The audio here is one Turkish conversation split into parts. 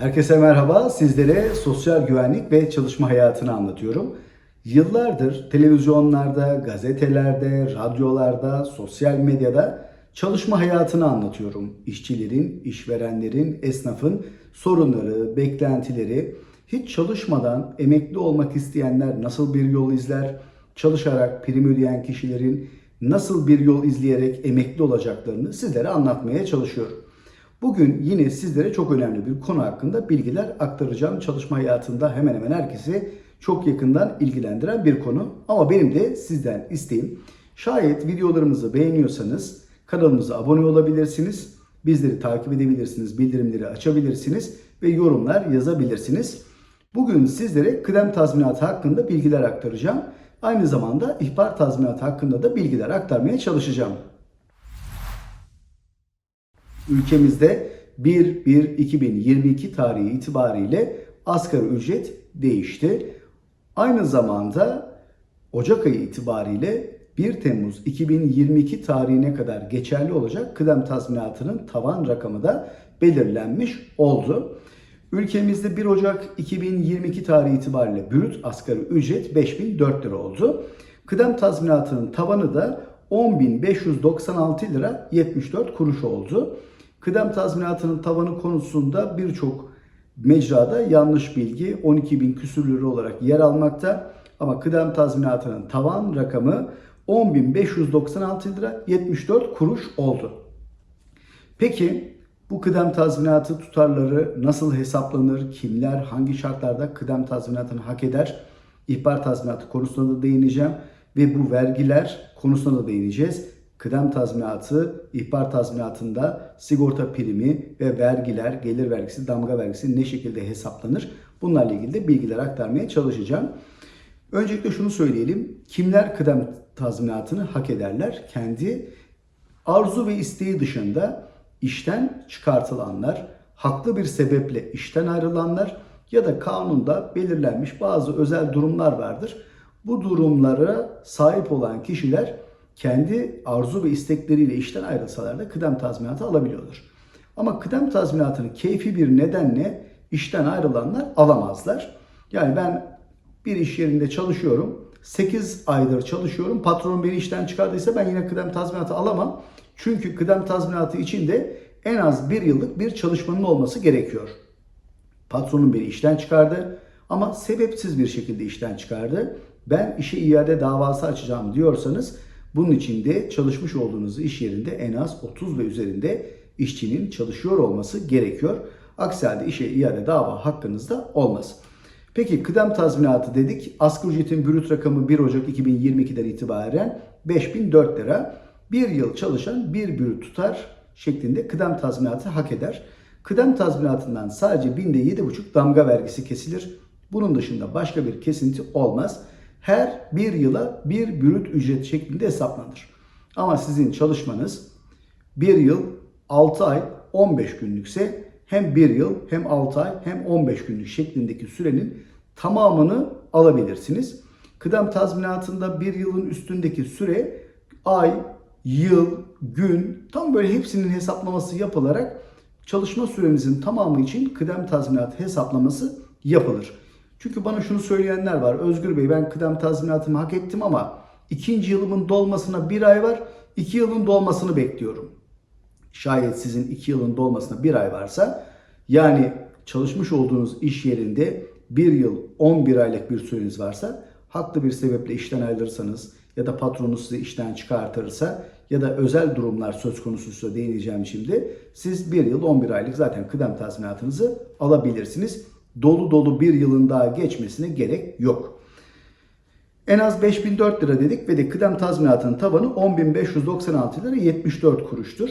Herkese merhaba. Sizlere sosyal güvenlik ve çalışma hayatını anlatıyorum. Yıllardır televizyonlarda, gazetelerde, radyolarda, sosyal medyada çalışma hayatını anlatıyorum. İşçilerin, işverenlerin, esnafın sorunları, beklentileri, hiç çalışmadan emekli olmak isteyenler nasıl bir yol izler, çalışarak prim ödeyen kişilerin nasıl bir yol izleyerek emekli olacaklarını sizlere anlatmaya çalışıyorum. Bugün yine sizlere çok önemli bir konu hakkında bilgiler aktaracağım. Çalışma hayatında hemen hemen herkesi çok yakından ilgilendiren bir konu. Ama benim de sizden isteğim şayet videolarımızı beğeniyorsanız kanalımıza abone olabilirsiniz. Bizleri takip edebilirsiniz, bildirimleri açabilirsiniz ve yorumlar yazabilirsiniz. Bugün sizlere kıdem tazminatı hakkında bilgiler aktaracağım. Aynı zamanda ihbar tazminatı hakkında da bilgiler aktarmaya çalışacağım. Ülkemizde 1-1-2022 tarihi itibariyle asgari ücret değişti. Aynı zamanda Ocak ayı itibariyle 1 Temmuz 2022 tarihine kadar geçerli olacak kıdem tazminatının tavan rakamı da belirlenmiş oldu. Ülkemizde 1 Ocak 2022 tarihi itibariyle brüt asgari ücret 5004 lira oldu. Kıdem tazminatının tavanı da 10.596 lira 74 kuruş oldu. Kıdem tazminatının tavanı konusunda birçok mecrada yanlış bilgi 12.000 küsür lira olarak yer almakta. Ama kıdem tazminatının tavan rakamı 10.596 lira 74 kuruş oldu. Peki bu kıdem tazminatı tutarları nasıl hesaplanır? Kimler hangi şartlarda kıdem tazminatını hak eder? İhbar tazminatı konusuna da değineceğim ve bu vergiler konusuna da değineceğiz. Kıdem tazminatı, ihbar tazminatında sigorta primi ve vergiler, gelir vergisi, damga vergisi ne şekilde hesaplanır? Bunlarla ilgili de bilgiler aktarmaya çalışacağım. Öncelikle şunu söyleyelim. Kimler kıdem tazminatını hak ederler? Kendi arzu ve isteği dışında işten çıkartılanlar, haklı bir sebeple işten ayrılanlar ya da kanunda belirlenmiş bazı özel durumlar vardır. Bu durumlara sahip olan kişiler kendi arzu ve istekleriyle işten ayrılsalar da kıdem tazminatı alabiliyorlar. Ama kıdem tazminatını keyfi bir nedenle işten ayrılanlar alamazlar. Yani ben bir iş yerinde çalışıyorum. 8 aydır çalışıyorum. Patronum beni işten çıkardıysa ben yine kıdem tazminatı alamam. Çünkü kıdem tazminatı için de en az bir yıllık bir çalışmanın olması gerekiyor. Patronum beni işten çıkardı ama sebepsiz bir şekilde işten çıkardı. Ben işe iade davası açacağım diyorsanız bunun için de çalışmış olduğunuz iş yerinde en az 30 ve üzerinde işçinin çalışıyor olması gerekiyor. Aksi halde işe iade dava hakkınızda olmaz. Peki kıdem tazminatı dedik. Asgari ücretin brüt rakamı 1 Ocak 2022'den itibaren 5004 lira. Bir yıl çalışan bir brüt tutar şeklinde kıdem tazminatı hak eder. Kıdem tazminatından sadece binde 7,5 damga vergisi kesilir. Bunun dışında başka bir kesinti olmaz. Her bir yıla bir brüt ücret şeklinde hesaplanır. Ama sizin çalışmanız bir yıl 6 ay 15 günlükse hem 1 yıl hem 6 ay hem 15 günlük şeklindeki sürenin tamamını alabilirsiniz. Kıdem tazminatında bir yılın üstündeki süre ay, yıl, gün tam böyle hepsinin hesaplaması yapılarak çalışma süremizin tamamı için kıdem tazminatı hesaplaması yapılır. Çünkü bana şunu söyleyenler var. Özgür Bey ben kıdem tazminatımı hak ettim ama ikinci yılımın dolmasına bir ay var. iki yılın dolmasını bekliyorum. Şayet sizin iki yılın dolmasına bir ay varsa yani çalışmış olduğunuz iş yerinde bir yıl 11 aylık bir süreniz varsa haklı bir sebeple işten ayrılırsanız ya da patronunuz sizi işten çıkartırsa ya da özel durumlar söz konusuysa değineceğim şimdi. Siz bir yıl 11 aylık zaten kıdem tazminatınızı alabilirsiniz. Dolu dolu bir yılın daha geçmesine gerek yok. En az 5004 lira dedik ve de kıdem tazminatının tabanı 10.596 lira 74 kuruştur.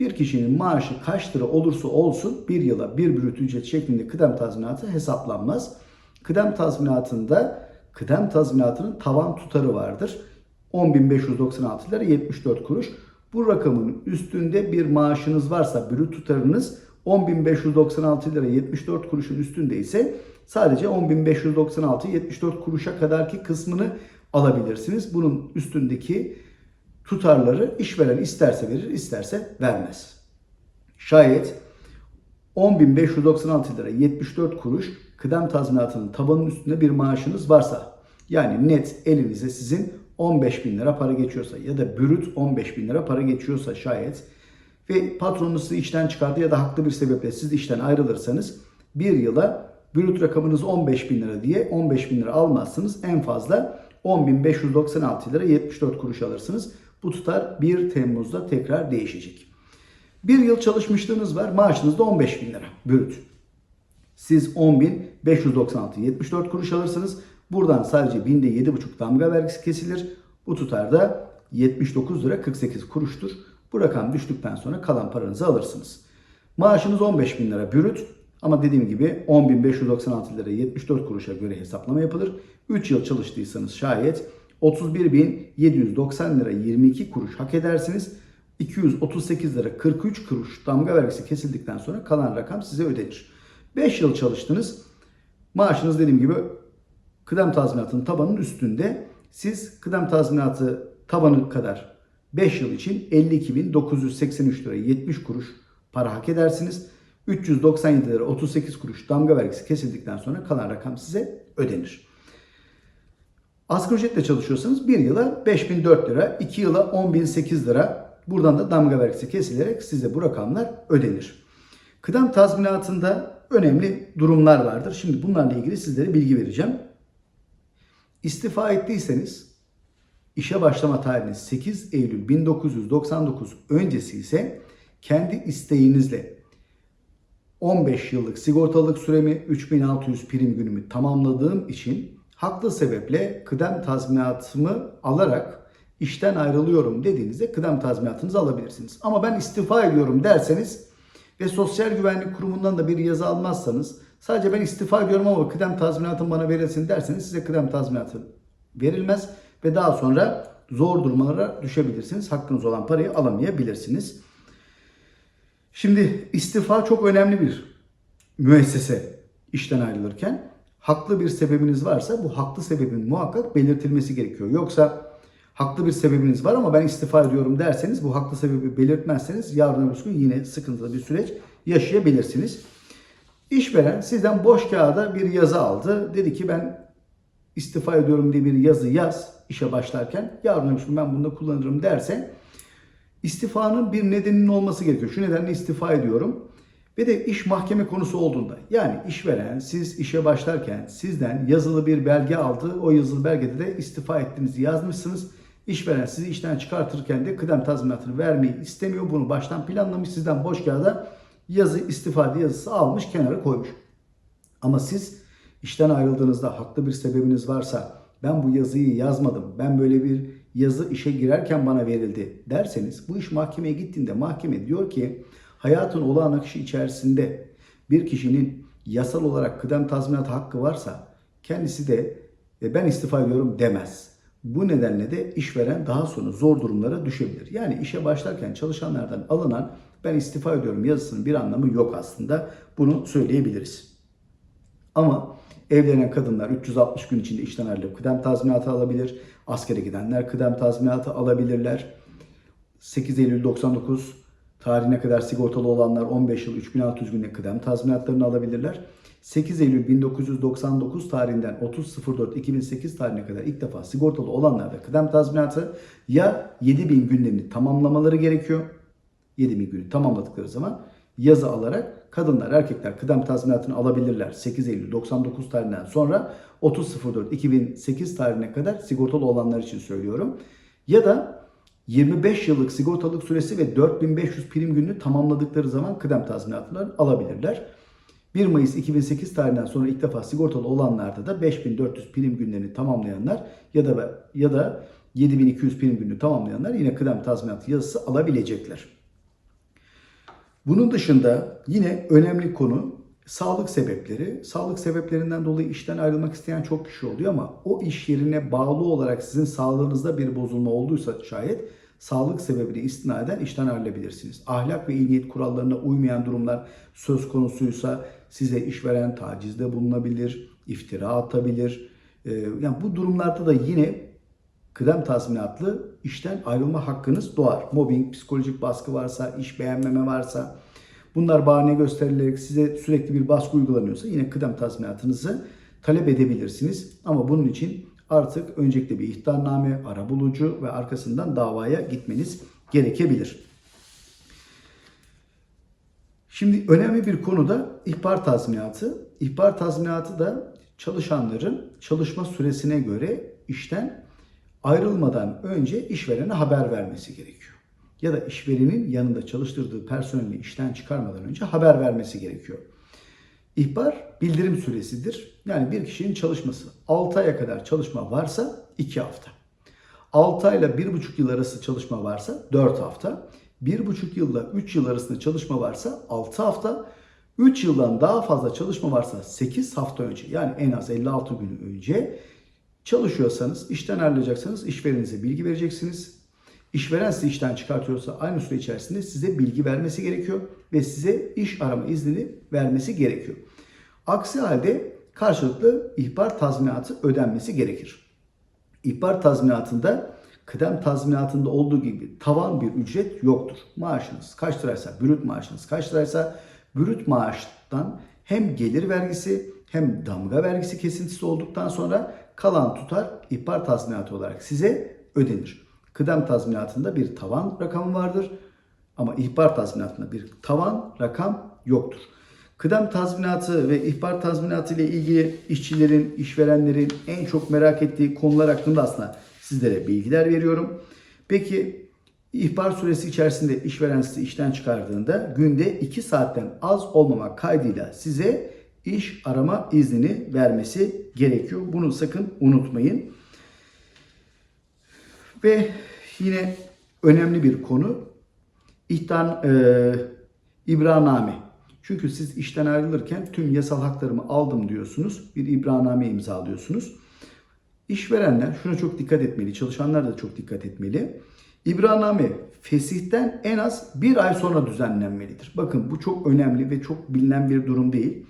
Bir kişinin maaşı kaç lira olursa olsun bir yıla bir brüt ücret şeklinde kıdem tazminatı hesaplanmaz. Kıdem tazminatında kıdem tazminatının tavan tutarı vardır. 10.596 lira 74 kuruş. Bu rakamın üstünde bir maaşınız varsa brüt tutarınız 10.596 lira 74 kuruşun üstünde ise sadece 10.596 74 kuruşa kadarki kısmını alabilirsiniz. Bunun üstündeki tutarları işveren isterse verir, isterse vermez. Şayet 10.596 lira 74 kuruş kıdem tazminatının tabanının üstünde bir maaşınız varsa yani net elinize sizin 15 bin lira para geçiyorsa ya da bürüt 15 bin lira para geçiyorsa şayet ve patronunuz sizi işten çıkardı ya da haklı bir sebeple siz işten ayrılırsanız bir yıla bürüt rakamınız 15 bin lira diye 15 bin lira almazsınız. En fazla 10.596 lira 74 kuruş alırsınız. Bu tutar 1 Temmuz'da tekrar değişecek. Bir yıl çalışmışlığınız var. Maaşınız da 15 bin lira bürüt. Siz 10.596 74 kuruş alırsınız. Buradan sadece binde 7,5 damga vergisi kesilir. Bu tutar da 79 lira 48 kuruştur. Bu rakam düştükten sonra kalan paranızı alırsınız. Maaşınız 15 bin lira bürüt ama dediğim gibi 10.596 lira 74 kuruşa göre hesaplama yapılır. 3 yıl çalıştıysanız şayet 31.790 lira 22 kuruş hak edersiniz. 238 lira 43 kuruş damga vergisi kesildikten sonra kalan rakam size ödenir. 5 yıl çalıştınız. Maaşınız dediğim gibi kıdem tazminatının tabanının üstünde. Siz kıdem tazminatı tabanı kadar 5 yıl için 52.983 lira 70 kuruş para hak edersiniz. 397 lira 38 kuruş damga vergisi kesildikten sonra kalan rakam size ödenir. Asgari ücretle çalışıyorsanız 1 yıla 5004 lira, 2 yıla 10.008 lira buradan da damga vergisi kesilerek size bu rakamlar ödenir. Kıdem tazminatında önemli durumlar vardır. Şimdi bunlarla ilgili sizlere bilgi vereceğim. İstifa ettiyseniz işe başlama tarihiniz 8 Eylül 1999 öncesi ise kendi isteğinizle 15 yıllık sigortalılık süremi 3600 prim günümü tamamladığım için haklı sebeple kıdem tazminatımı alarak işten ayrılıyorum dediğinizde kıdem tazminatınızı alabilirsiniz. Ama ben istifa ediyorum derseniz ve Sosyal Güvenlik Kurumu'ndan da bir yazı almazsanız sadece ben istifa ediyorum ama kıdem tazminatım bana verilsin derseniz size kıdem tazminatı verilmez ve daha sonra zor durumlara düşebilirsiniz. Hakkınız olan parayı alamayabilirsiniz. Şimdi istifa çok önemli bir müessese işten ayrılırken. Haklı bir sebebiniz varsa bu haklı sebebin muhakkak belirtilmesi gerekiyor. Yoksa haklı bir sebebiniz var ama ben istifa ediyorum derseniz bu haklı sebebi belirtmezseniz yarın öbür gün yine sıkıntılı bir süreç yaşayabilirsiniz. İşveren sizden boş kağıda bir yazı aldı. Dedi ki ben istifa ediyorum diye bir yazı yaz işe başlarken. Yarın gün ben bunu da kullanırım derse istifanın bir nedeninin olması gerekiyor. Şu nedenle istifa ediyorum. Ve de iş mahkeme konusu olduğunda yani işveren siz işe başlarken sizden yazılı bir belge aldı. O yazılı belgede de istifa ettiğinizi yazmışsınız. İşveren sizi işten çıkartırken de kıdem tazminatını vermeyi istemiyor. Bunu baştan planlamış sizden boş kağıda yazı istifa yazısı almış kenara koymuş. Ama siz işten ayrıldığınızda haklı bir sebebiniz varsa ben bu yazıyı yazmadım. Ben böyle bir yazı işe girerken bana verildi derseniz bu iş mahkemeye gittiğinde mahkeme diyor ki hayatın olağan akışı içerisinde bir kişinin yasal olarak kıdem tazminat hakkı varsa kendisi de e, ben istifa ediyorum demez. Bu nedenle de işveren daha sonra zor durumlara düşebilir. Yani işe başlarken çalışanlardan alınan ben istifa ediyorum yazısının bir anlamı yok aslında. Bunu söyleyebiliriz. Ama evlenen kadınlar 360 gün içinde işten ayrılıp kıdem tazminatı alabilir. Askere gidenler kıdem tazminatı alabilirler. 8 Eylül 99 tarihine kadar sigortalı olanlar 15 yıl 3600 günlük kıdem tazminatlarını alabilirler. 8 Eylül 1999 tarihinden 30.04.2008 tarihine kadar ilk defa sigortalı olanlar da kıdem tazminatı ya 7000 günlerini tamamlamaları gerekiyor. 7000 günü tamamladıkları zaman yazı alarak kadınlar erkekler kıdem tazminatını alabilirler 8 Eylül 99 tarihinden sonra 30.04.2008 tarihine kadar sigortalı olanlar için söylüyorum. Ya da 25 yıllık sigortalık süresi ve 4500 prim gününü tamamladıkları zaman kıdem tazminatını alabilirler. 1 Mayıs 2008 tarihinden sonra ilk defa sigortalı olanlarda da 5400 prim günlerini tamamlayanlar ya da ya da 7200 prim gününü tamamlayanlar yine kıdem tazminatı yazısı alabilecekler. Bunun dışında yine önemli konu sağlık sebepleri. Sağlık sebeplerinden dolayı işten ayrılmak isteyen çok kişi oluyor ama o iş yerine bağlı olarak sizin sağlığınızda bir bozulma olduysa şayet sağlık sebebini istinaden işten ayrılabilirsiniz. Ahlak ve iyi kurallarına uymayan durumlar söz konusuysa size işveren tacizde bulunabilir, iftira atabilir. Ee, yani bu durumlarda da yine kıdem tazminatlı işten ayrılma hakkınız doğar. Mobbing, psikolojik baskı varsa, iş beğenmeme varsa Bunlar bahane gösterilerek size sürekli bir baskı uygulanıyorsa yine kıdem tazminatınızı talep edebilirsiniz. Ama bunun için artık öncelikle bir ihtarname, arabulucu ve arkasından davaya gitmeniz gerekebilir. Şimdi önemli bir konu da ihbar tazminatı. İhbar tazminatı da çalışanların çalışma süresine göre işten ayrılmadan önce işverene haber vermesi gerekiyor. Ya da işverenin yanında çalıştırdığı personeli işten çıkarmadan önce haber vermesi gerekiyor. İhbar bildirim süresidir. Yani bir kişinin çalışması 6 aya kadar çalışma varsa 2 hafta. 6 ayla 1,5 yıl arası çalışma varsa 4 hafta. 1,5 yılla 3 yıl arasında çalışma varsa 6 hafta. 3 yıldan daha fazla çalışma varsa 8 hafta önce yani en az 56 gün önce çalışıyorsanız, işten ayrılacaksanız işverenize bilgi vereceksiniz. İşveren sizi işten çıkartıyorsa aynı süre içerisinde size bilgi vermesi gerekiyor ve size iş arama iznini vermesi gerekiyor. Aksi halde karşılıklı ihbar tazminatı ödenmesi gerekir. İhbar tazminatında kıdem tazminatında olduğu gibi tavan bir ücret yoktur. Maaşınız kaç liraysa, brüt maaşınız kaç liraysa brüt maaştan hem gelir vergisi hem damga vergisi kesintisi olduktan sonra kalan tutar ihbar tazminatı olarak size ödenir. Kıdem tazminatında bir tavan rakamı vardır ama ihbar tazminatında bir tavan rakam yoktur. Kıdem tazminatı ve ihbar tazminatı ile ilgili işçilerin, işverenlerin en çok merak ettiği konular hakkında aslında sizlere bilgiler veriyorum. Peki ihbar süresi içerisinde işveren sizi işten çıkardığında günde 2 saatten az olmamak kaydıyla size iş arama iznini vermesi gerekiyor. Bunu sakın unutmayın. Ve yine önemli bir konu ihtar e, ibraname. Çünkü siz işten ayrılırken tüm yasal haklarımı aldım diyorsunuz. Bir ibraname imzalıyorsunuz. İşverenler şuna çok dikkat etmeli. Çalışanlar da çok dikkat etmeli. İbraname fesihten en az bir ay sonra düzenlenmelidir. Bakın bu çok önemli ve çok bilinen bir durum değil.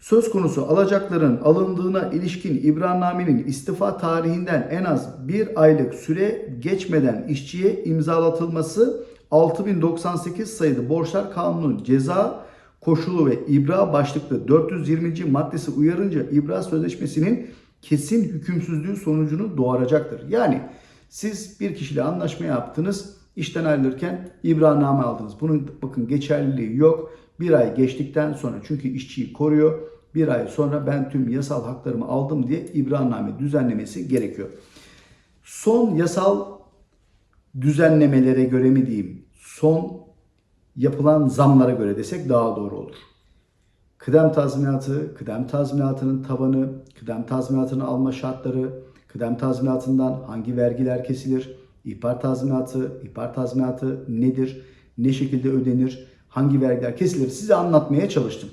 Söz konusu alacakların alındığına ilişkin İbrannamenin istifa tarihinden en az bir aylık süre geçmeden işçiye imzalatılması 6098 sayılı Borçlar Kanunu ceza koşulu ve ibra başlıklı 420. maddesi uyarınca ibra sözleşmesinin kesin hükümsüzlüğü sonucunu doğuracaktır. Yani siz bir kişiyle anlaşma yaptınız, işten ayrılırken ibraname aldınız. Bunun bakın geçerliliği yok. Bir ay geçtikten sonra çünkü işçiyi koruyor. Bir ay sonra ben tüm yasal haklarımı aldım diye ibranname düzenlemesi gerekiyor. Son yasal düzenlemelere göre mi diyeyim, son yapılan zamlara göre desek daha doğru olur. Kıdem tazminatı, kıdem tazminatının tavanı, kıdem tazminatını alma şartları, kıdem tazminatından hangi vergiler kesilir, ihbar tazminatı, ihbar tazminatı nedir, ne şekilde ödenir, hangi vergiler kesilir size anlatmaya çalıştım.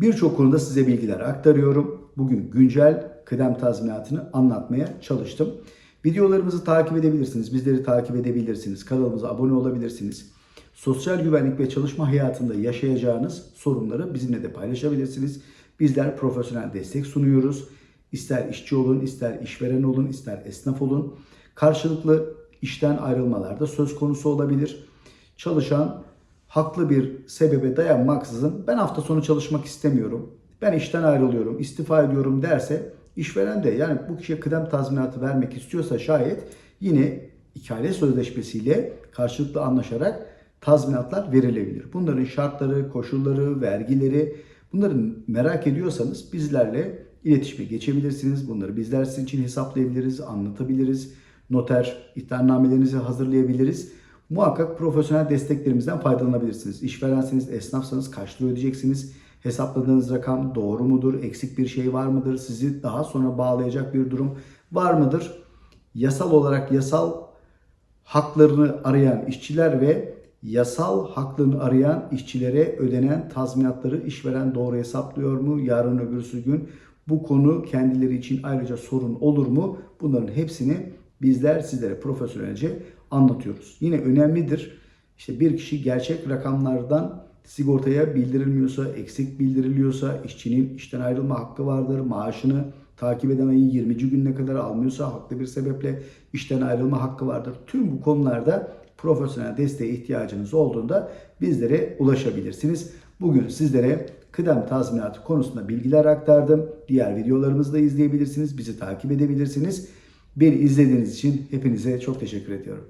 Birçok konuda size bilgiler aktarıyorum. Bugün güncel kıdem tazminatını anlatmaya çalıştım. Videolarımızı takip edebilirsiniz, bizleri takip edebilirsiniz, kanalımıza abone olabilirsiniz. Sosyal güvenlik ve çalışma hayatında yaşayacağınız sorunları bizimle de paylaşabilirsiniz. Bizler profesyonel destek sunuyoruz. İster işçi olun, ister işveren olun, ister esnaf olun. Karşılıklı işten ayrılmalarda söz konusu olabilir. Çalışan haklı bir sebebe dayanmaksızın ben hafta sonu çalışmak istemiyorum, ben işten ayrılıyorum, istifa ediyorum derse işveren de yani bu kişiye kıdem tazminatı vermek istiyorsa şayet yine ikale sözleşmesiyle karşılıklı anlaşarak tazminatlar verilebilir. Bunların şartları, koşulları, vergileri bunları merak ediyorsanız bizlerle iletişime geçebilirsiniz. Bunları bizler sizin için hesaplayabiliriz, anlatabiliriz. Noter ihtarnamelerinizi hazırlayabiliriz. Muhakkak profesyonel desteklerimizden faydalanabilirsiniz. İşverenseniz, esnafsanız kaç ödeyeceksiniz? Hesapladığınız rakam doğru mudur? Eksik bir şey var mıdır? Sizi daha sonra bağlayacak bir durum var mıdır? Yasal olarak yasal haklarını arayan işçiler ve yasal haklarını arayan işçilere ödenen tazminatları işveren doğru hesaplıyor mu? Yarın öbürsü gün bu konu kendileri için ayrıca sorun olur mu? Bunların hepsini bizler sizlere profesyonelce anlatıyoruz. Yine önemlidir. İşte bir kişi gerçek rakamlardan sigortaya bildirilmiyorsa, eksik bildiriliyorsa, işçinin işten ayrılma hakkı vardır. Maaşını takip eden ayın 20. gününe kadar almıyorsa haklı bir sebeple işten ayrılma hakkı vardır. Tüm bu konularda profesyonel desteğe ihtiyacınız olduğunda bizlere ulaşabilirsiniz. Bugün sizlere kıdem tazminatı konusunda bilgiler aktardım. Diğer videolarımızı da izleyebilirsiniz. Bizi takip edebilirsiniz. Beni izlediğiniz için hepinize çok teşekkür ediyorum.